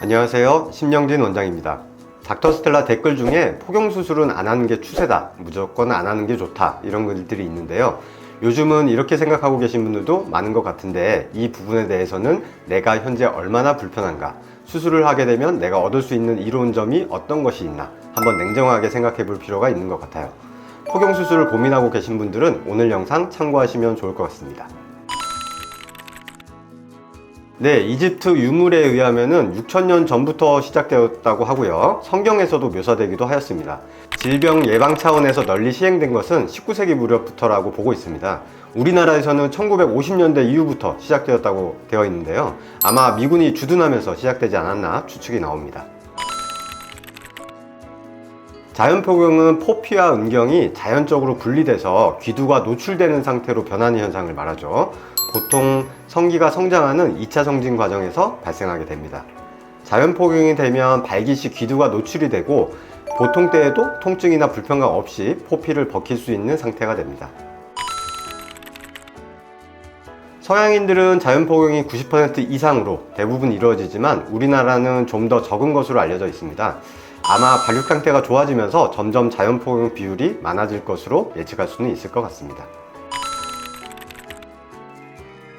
안녕하세요. 심영진 원장입니다. 닥터스텔라 댓글 중에 포경수술은 안 하는 게 추세다. 무조건 안 하는 게 좋다. 이런 글들이 있는데요. 요즘은 이렇게 생각하고 계신 분들도 많은 것 같은데 이 부분에 대해서는 내가 현재 얼마나 불편한가 수술을 하게 되면 내가 얻을 수 있는 이로운 점이 어떤 것이 있나 한번 냉정하게 생각해 볼 필요가 있는 것 같아요. 포경수술을 고민하고 계신 분들은 오늘 영상 참고하시면 좋을 것 같습니다. 네, 이집트 유물에 의하면은 6천년 전부터 시작되었다고 하고요. 성경에서도 묘사되기도 하였습니다. 질병 예방 차원에서 널리 시행된 것은 19세기 무렵부터라고 보고 있습니다. 우리나라에서는 1950년대 이후부터 시작되었다고 되어 있는데요. 아마 미군이 주둔하면서 시작되지 않았나 추측이 나옵니다. 자연포경은 포피와 음경이 자연적으로 분리돼서 귀두가 노출되는 상태로 변하는 현상을 말하죠. 보통 성기가 성장하는 2차 성진 과정에서 발생하게 됩니다. 자연 포경이 되면 발기 시 귀두가 노출이 되고 보통 때에도 통증이나 불편감 없이 포피를 벗길 수 있는 상태가 됩니다. 서양인들은 자연 포경이 90% 이상으로 대부분 이루어지지만 우리나라는 좀 더 적은 것으로 알려져 있습니다. 아마 발육 상태가 좋아지면서 점점 자연 포경 비율이 많아질 것으로 예측할 수는 있을 것 같습니다.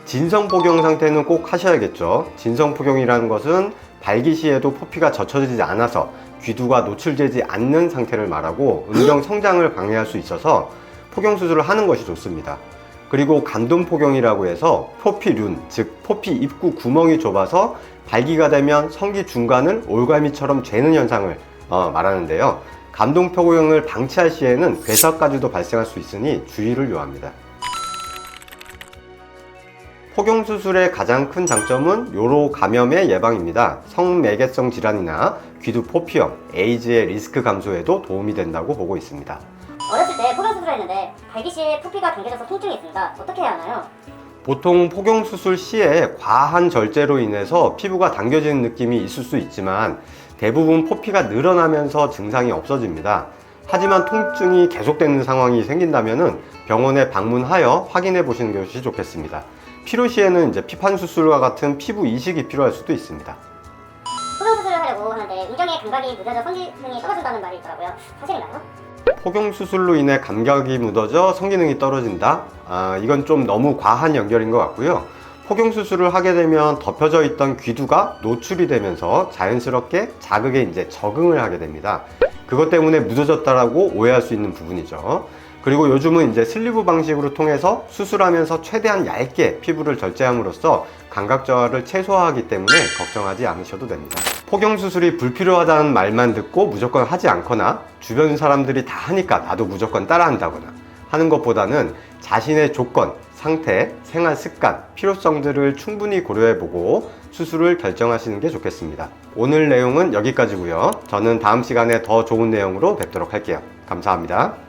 진성포경 상태는 꼭 하셔야겠죠. 진성포경이라는 것은 발기 시에도 포피가 젖혀지지 않아서 귀두가 노출되지 않는 상태를 말하고 음경 성장을 방해할 수 있어서 포경 수술을 하는 것이 좋습니다. 그리고 감돈 포경이라고 해서 포피륜, 즉 포피 입구 구멍이 좁아서 발기가 되면 성기 중간을 올가미처럼 죄는 현상을 어, 말하는데요. 감동 포경을 방치할 시에는 괴사까지도 발생할 수 있으니 주의를 요합니다. 포경 수술의 가장 큰 장점은 요로 감염의 예방입니다. 성매개성 질환이나 귀두 포피염, 에이즈의 리스크 감소에도 도움이 된다고 보고 있습니다. 어렸을 때 포경 수술을 했는데 발기 시에 포피가 당겨져서 통증이 있습니다. 어떻게 해야 하나요? 보통 포경 수술 시에 과한 절제로 인해서 피부가 당겨지는 느낌이 있을 수 있지만 대부분 포피가 늘어나면서 증상이 없어집니다. 하지만 통증이 계속되는 상황이 생긴다면 병원에 방문하여 확인해 보시는 것이 좋겠습니다. 필요 시에는 이제 피판 수술과 같은 피부 이식이 필요할 수도 있습니다. 포경 수술을 하려고 하는데 음경의 감각이 늦어져 성기능이 떨어진다는 말이 있더라고요. 사실인가요? 포경 수술로 인해 감각이 묻어져 성기능이 떨어진다? 아, 이건 좀 너무 과한 연결인 것 같고요. 포경 수술을 하게 되면 덮여져 있던 귀두가 노출이 되면서 자연스럽게 자극에 이제 적응을 하게 됩니다. 그것 때문에 묻어졌다라고 오해할 수 있는 부분이죠. 그리고 요즘은 이제 슬리브 방식으로 통해서 수술하면서 최대한 얇게 피부를 절제함으로써 감각 저하를 최소화하기 때문에 걱정하지 않으셔도 됩니다. 포경 수술이 불필요하다는 말만 듣고 무조건 하지 않거나 주변 사람들이 다 하니까 나도 무조건 따라한다거나 하는 것보다는 자신의 조건, 상태, 생활 습관, 필요성들을 충분히 고려해보고 수술을 결정하시는 게 좋겠습니다. 오늘 내용은 여기까지고요. 저는 다음 시간에 더 좋은 내용으로 뵙도록 할게요. 감사합니다.